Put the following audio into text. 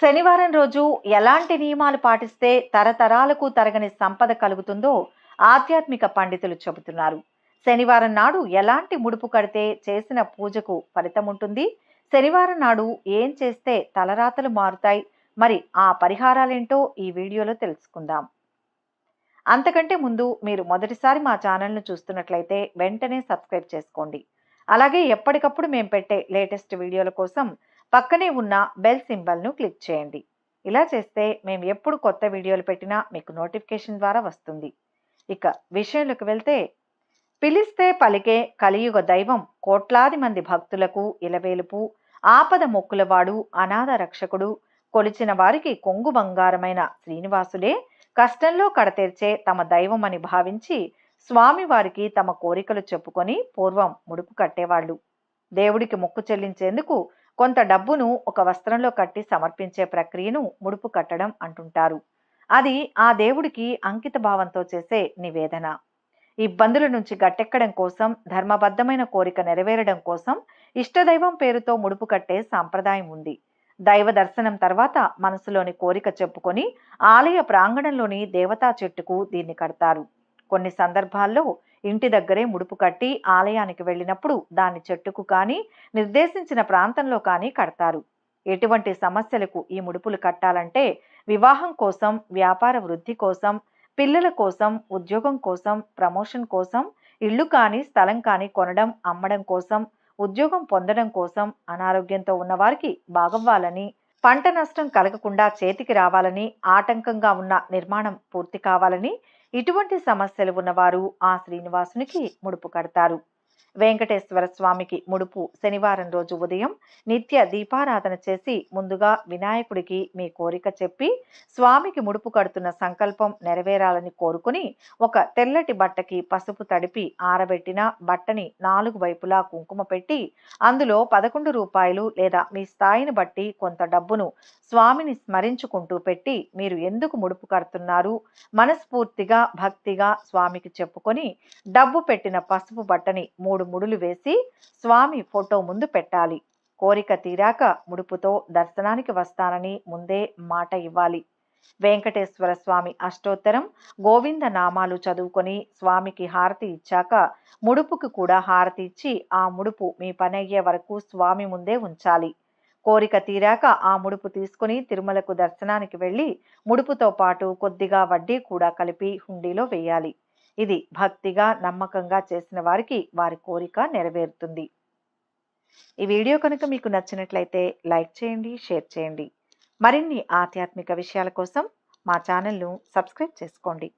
శనివారం రోజు ఎలాంటి నియమాలు పాటిస్తే తరతరాలకు తరగని సంపద కలుగుతుందో ఆధ్యాత్మిక పండితులు చెబుతున్నారు. శనివారం నాడు ఎలాంటి ముడుపు కడితే చేసిన పూజకు ఫలితం ఉంటుంది? శనివారం నాడు ఏం చేస్తే తలరాతలు మారుతాయి? మరి ఆ పరిహారాలేంటో ఈ వీడియోలో తెలుసుకుందాం. అంతకంటే ముందు మీరు మొదటిసారి మా ఛానల్ను చూస్తున్నట్లయితే వెంటనే సబ్స్క్రైబ్ చేసుకోండి. అలాగే ఎప్పటికప్పుడు మేము పెట్టే లేటెస్ట్ వీడియోల కోసం పక్కనే ఉన్న బెల్ సింబల్ను క్లిక్ చేయండి. ఇలా చేస్తే మేము ఎప్పుడు కొత్త వీడియోలు పెట్టినా మీకు నోటిఫికేషన్ ద్వారా వస్తుంది. ఇక విషయంలోకి వెళ్తే పిలిస్తే పలికే కలియుగ దైవం కోట్లాది మంది భక్తులకు ఇలవేలుపు ఆపద మొక్కులవాడు అనాథ రక్షకుడు కొలిచిన వారికి కొంగు బంగారమైన శ్రీనివాసులే కష్టంలో కడతీర్చే తమ దైవం అని భావించి స్వామివారికి తమ కోరికలు చెప్పుకొని పూర్వం ముడుపు కట్టేవాళ్ళు. దేవుడికి మొక్కు చెల్లించేందుకు కొంత డబ్బును ఒక వస్త్రంలో కట్టి సమర్పించే ప్రక్రియను ముడుపు కట్టడం అంటుంటారు. అది ఆ దేవుడికి అంకిత భావంతో చేసే నివేదన. ఇబ్బందుల నుంచి గట్టెక్కడం కోసం ధర్మబద్ధమైన కోరిక నెరవేరడం కోసం ఇష్టదైవం పేరుతో ముడుపు కట్టే సాంప్రదాయం ఉంది. దైవ దర్శనం తర్వాత మనసులోని కోరిక చెప్పుకొని ఆలయ ప్రాంగణంలోని దేవతా చెట్టుకు దీన్ని కడతారు. కొన్ని సందర్భాల్లో ఇంటి దగ్గరే ముడుపు కట్టి ఆలయానికి వెళ్ళినప్పుడు దాని చెట్టుకు కానీ నిర్దేశించిన ప్రాంతంలో కానీ కడతారు. ఎటువంటి సమస్యలకు ఈ ముడుపులు కట్టాలంటే వివాహం కోసం వ్యాపార వృద్ధి కోసం పిల్లల కోసం ఉద్యోగం కోసం ప్రమోషన్ కోసం ఇల్లు కానీ స్థలం కానీ కొనడం అమ్మడం కోసం ఉద్యోగం పొందడం కోసం అనారోగ్యంతో ఉన్నవారికి బాగవ్వాలని పంట నష్టం కలగకుండా చేతికి రావాలని ఆటంకంగా ఉన్న నిర్మాణం పూర్తి కావాలని ఇటువంటి సమస్యలు ఉన్నవారు ఆ శ్రీనివాసునికి ముడుపు కడతారు. వెంకటేశ్వర స్వామికి ముడుపు శనివారం రోజు ఉదయం నిత్య దీపారాధన చేసి ముందుగా వినాయకుడికి మీ కోరిక చెప్పి స్వామికి ముడుపు కడుతున్న సంకల్పం నెరవేరాలని కోరుకుని ఒక తెల్లటి బట్టకి పసుపు తడిపి ఆరబెట్టిన బట్టని నాలుగు వైపులా కుంకుమ పెట్టి అందులో పదకొండు రూపాయలు లేదా మీ స్థాయిని బట్టి కొంత డబ్బును స్వామిని స్మరించుకుంటూ పెట్టి మీరు ఎందుకు ముడుపు కడుతున్నారు? మనస్ఫూర్తిగా భక్తిగా స్వామికి చెప్పుకొని డబ్బు పెట్టిన పసుపు బట్టని మూడు మూడు ముడులు వేసి స్వామి ఫోటో ముందు పెట్టాలి. కోరిక తీరాక ముడుపుతో దర్శనానికి వస్తానని ముందే మాట ఇవ్వాలి. వెంకటేశ్వర స్వామి అష్టోత్తరం గోవింద నామాలు చదువుకొని స్వామికి హారతి ఇచ్చాక ముడుపుకి కూడా హారతి ఇచ్చి ఆ ముడుపు మీ పని అయ్యే వరకు స్వామి ముందే ఉంచాలి. కోరిక తీరాక ఆ ముడుపు తీసుకుని తిరుమలకు దర్శనానికి వెళ్ళి ముడుపుతో పాటు కొద్దిగా వడ్డీ కూడా కలిపి హుండీలో వేయాలి. ఇది భక్తిగా నమ్మకంగా చేసిన వారికి వారి కోరిక నెరవేరుతుంది. ఈ వీడియో కనుక మీకు నచ్చినట్లయితే లైక్ చేయండి షేర్ చేయండి. మరిన్ని ఆధ్యాత్మిక విషయాల కోసం మా ఛానల్ను సబ్స్క్రైబ్ చేసుకోండి.